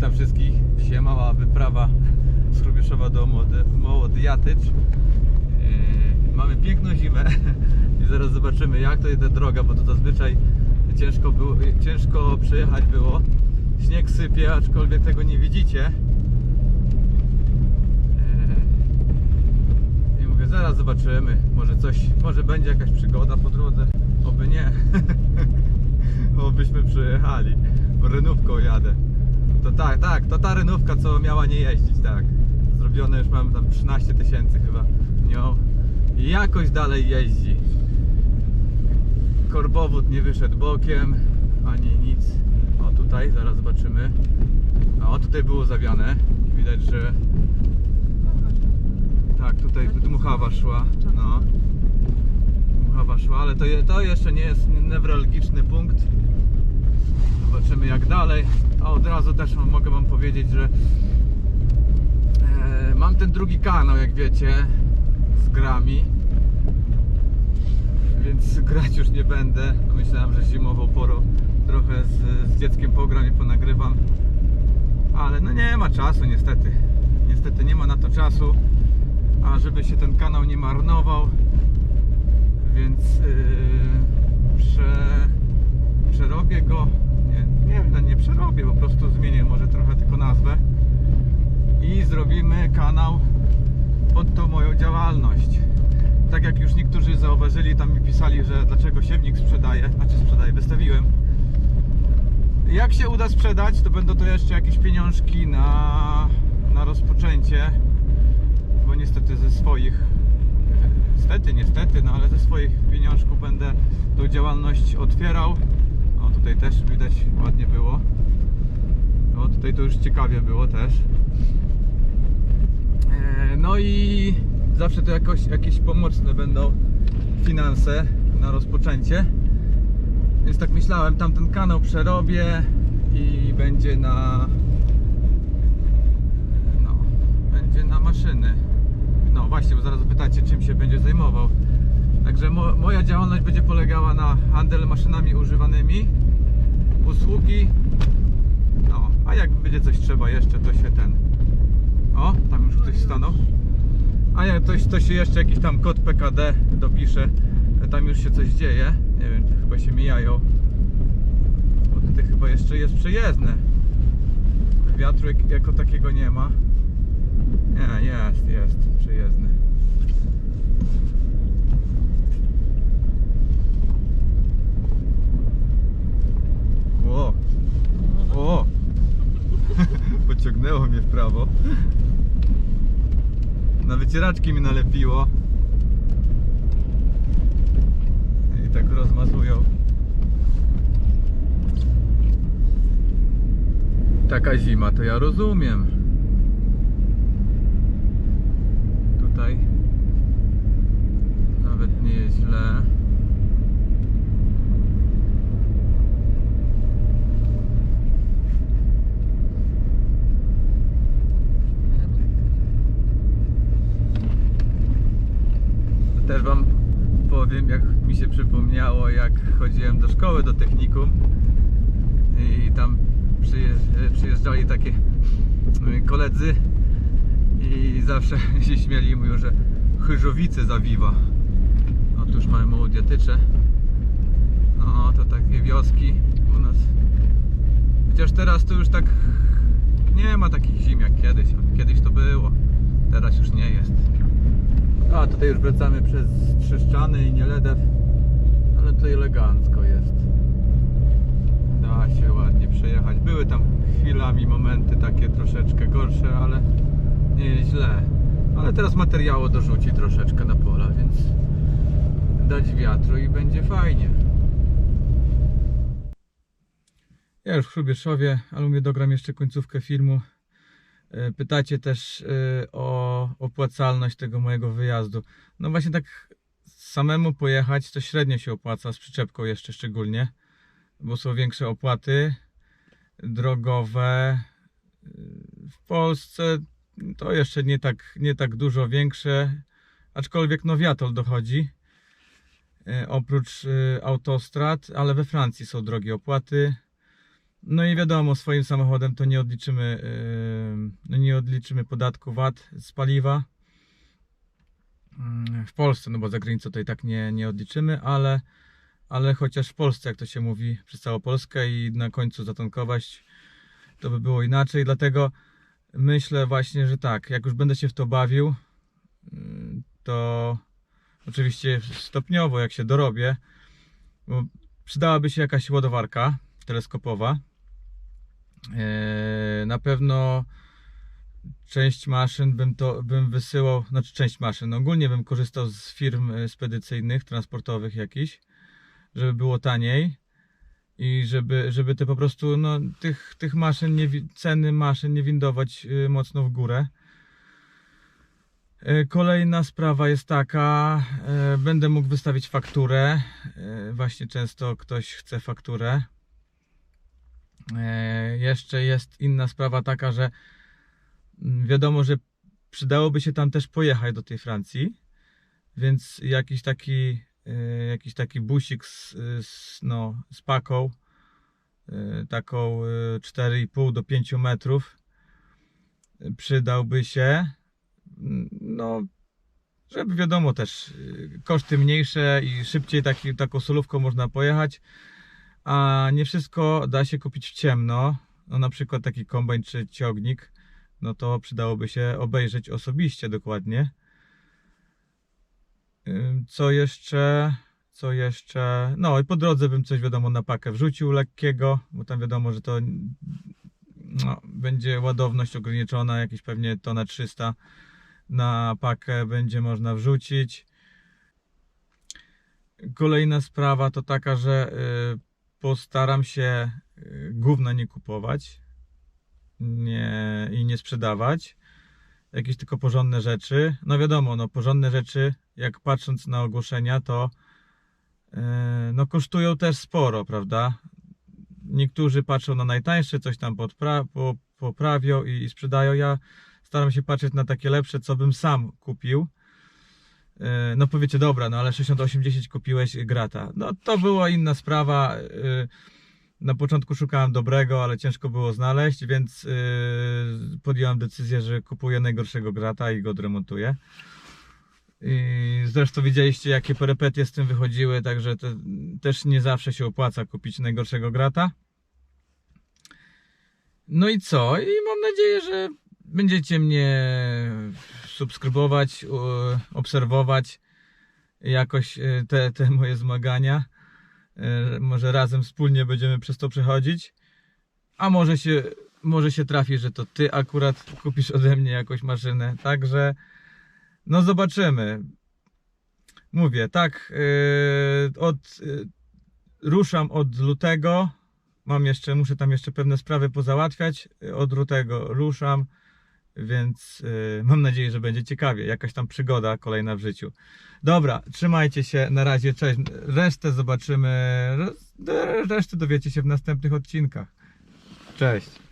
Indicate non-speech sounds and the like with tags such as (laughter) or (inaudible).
Witam wszystkich. Dzisiaj mała wyprawa z Hrubieszowa do Mołodjatycz. Yy, Mamy piękną zimę (laughs) i zaraz zobaczymy jak to jest ta droga, bo to zazwyczaj ciężko, było, ciężko przejechać było. Śnieg sypie, aczkolwiek tego nie widzicie. Yy, I mówię, zaraz zobaczymy. Może coś, może będzie jakaś przygoda po drodze. Oby nie. (laughs) Obyśmy przejechali. Bo Renówką jadę. To tak, tak, to ta renówka, co miała nie jeździć, tak. Zrobione już mam tam 13 tysięcy chyba nią. Jakoś dalej jeździ. Korbowód nie wyszedł bokiem, ani nic. O tutaj, zaraz zobaczymy. O, tutaj było zawiane. Widać, że tak, tutaj dmuchawa szła. No. Dmuchawa szła, ale to, je, to jeszcze nie jest newralgiczny punkt. Zobaczymy jak dalej. A od razu też mogę wam powiedzieć, że e, mam ten drugi kanał, jak wiecie, z grami. Więc grać już nie będę. Myślałem, że zimową porą trochę z, z dzieckiem pogram i ponagrywam. Ale no nie ma czasu niestety. Niestety nie ma na to czasu. A żeby się ten kanał nie marnował, więc yy, prze, przerobię go. Nie, no nie przerobię, po prostu zmienię może trochę tylko nazwę. I zrobimy kanał pod tą moją działalność. Tak jak już niektórzy zauważyli, tam mi pisali, że dlaczego siewnik sprzedaję, znaczy sprzedaję, wystawiłem. Jak się uda sprzedać, to będą to jeszcze jakieś pieniążki na, na rozpoczęcie, bo niestety ze swoich, niestety, niestety, no ale ze swoich pieniążków będę tą działalność otwierał. Tutaj też widać ładnie było. O, tutaj to już ciekawie było też. E, No i zawsze to jakoś, jakieś pomocne będą finanse na rozpoczęcie. Więc tak myślałem, tamten kanał przerobię i będzie na no, będzie na maszyny. No właśnie, bo zaraz zapytacie czym się będzie zajmował. Także mo moja działalność będzie polegała na handel maszynami używanymi, usługi. No, a jak będzie coś trzeba jeszcze, to się ten. O, tam już ktoś stanął. A jak coś, to się jeszcze jakiś tam kod PKD dopisze. Tam już się coś dzieje. Nie wiem, chyba się mijają. Bo tutaj chyba jeszcze jest przejezdne. Wiatru jak, jako takiego nie ma. Nie, jest, jest przejezdny. O! O! Pociągnęło mnie w prawo. Na wycieraczki mi nalepiło. I tak rozmazują. Taka zima, to ja rozumiem. Tutaj nawet nie jest źle. Też wam powiem, jak mi się przypomniało, jak chodziłem do szkoły, do technikum i tam przyjeżdż- przyjeżdżali takie y, koledzy i zawsze (laughs) się śmieli mówią, że Chyżowice zawiwa. Otóż mamy Mołodjatycze. No, to takie wioski u nas. Chociaż teraz to już tak nie ma takich zim jak kiedyś. Kiedyś to było, teraz już nie jest. A tutaj już wracamy przez Trzeszczany i Nieledew, ale tutaj elegancko jest. Da się ładnie przejechać. Były tam chwilami momenty takie troszeczkę gorsze, ale nie jest źle. Ale teraz materiału dorzuci troszeczkę na pola, więc dać wiatru i będzie fajnie. Ja już w Hrubieszowie, ale mówię, dogram jeszcze końcówkę filmu. E, Pytacie też e, o opłacalność tego mojego wyjazdu. No właśnie tak samemu pojechać to średnio się opłaca, z przyczepką jeszcze szczególnie, bo są większe opłaty drogowe. W Polsce to jeszcze nie tak, nie tak dużo większe, aczkolwiek no wiatol dochodzi. E, Oprócz e, autostrad, ale we Francji są drogie opłaty. No i wiadomo, swoim samochodem to nie odliczymy, yy, no nie odliczymy podatku VAT z paliwa. Mm, W Polsce, no bo za granicą i tak nie, nie odliczymy, ale, ale chociaż w Polsce, jak to się mówi, przez całą Polskę i na końcu zatankować, to by było inaczej. Dlatego myślę właśnie, że tak, jak już będę się w to bawił, yy, to oczywiście stopniowo, jak się dorobię, bo przydałaby się jakaś ładowarka teleskopowa. Eee, Na pewno część maszyn bym to bym wysyłał, znaczy część maszyn, ogólnie bym korzystał z firm e, spedycyjnych, transportowych jakichś, żeby było taniej i żeby, żeby te po prostu no, tych, tych maszyn, nie, ceny maszyn nie windować y, mocno w górę. E, Kolejna sprawa jest taka, e, będę mógł wystawić fakturę. E, Właśnie często ktoś chce fakturę. E, Jeszcze jest inna sprawa taka, że wiadomo, że przydałoby się tam też pojechać do tej Francji, więc jakiś taki, e, jakiś taki busik z, z, no, z paką, e, taką e, 4,5 do 5 metrów, e, przydałby się. No, żeby wiadomo też, koszty mniejsze i szybciej taki, taką solówką można pojechać, a nie wszystko da się kupić w ciemno. No na przykład taki kombajn czy ciągnik, no to przydałoby się obejrzeć osobiście dokładnie. Co jeszcze? Co jeszcze? No i po drodze bym coś wiadomo na pakę wrzucił lekkiego, bo tam wiadomo, że to no, będzie ładowność ograniczona, jakieś pewnie tona 300 na pakę będzie można wrzucić. Kolejna sprawa to taka, że y, postaram się y, gówna nie kupować nie, i nie sprzedawać. Jakieś tylko porządne rzeczy. No wiadomo, no porządne rzeczy, jak patrząc na ogłoszenia, to y, no kosztują też sporo, prawda? Niektórzy patrzą na najtańsze, coś tam podpra- po, poprawią i, i sprzedają. Ja staram się patrzeć na takie lepsze, co bym sam kupił. E, No powiecie, dobra, no ale 6810 kupiłeś grata. No to była inna sprawa. Na początku szukałem dobrego, ale ciężko było znaleźć, więc e, podjąłem decyzję, że kupuję najgorszego grata i go odremontuję. I zresztą widzieliście, jakie perypetie z tym wychodziły, także to też nie zawsze się opłaca kupić najgorszego grata. No i co? I mam nadzieję, że będziecie mnie subskrybować, obserwować jakoś e, te, te moje zmagania. E, Może razem wspólnie będziemy przez to przechodzić. A może się, może się trafi, że to ty akurat kupisz ode mnie jakąś maszynę. Także no zobaczymy. Mówię, tak, e, od, e, ruszam od lutego. Mam jeszcze, muszę tam jeszcze pewne sprawy pozałatwiać. Od lutego ruszam, więc y, mam nadzieję, że będzie ciekawie. Jakaś tam przygoda kolejna w życiu. Dobra, trzymajcie się, na razie, cześć. Resztę zobaczymy, resztę dowiecie się w następnych odcinkach. Cześć.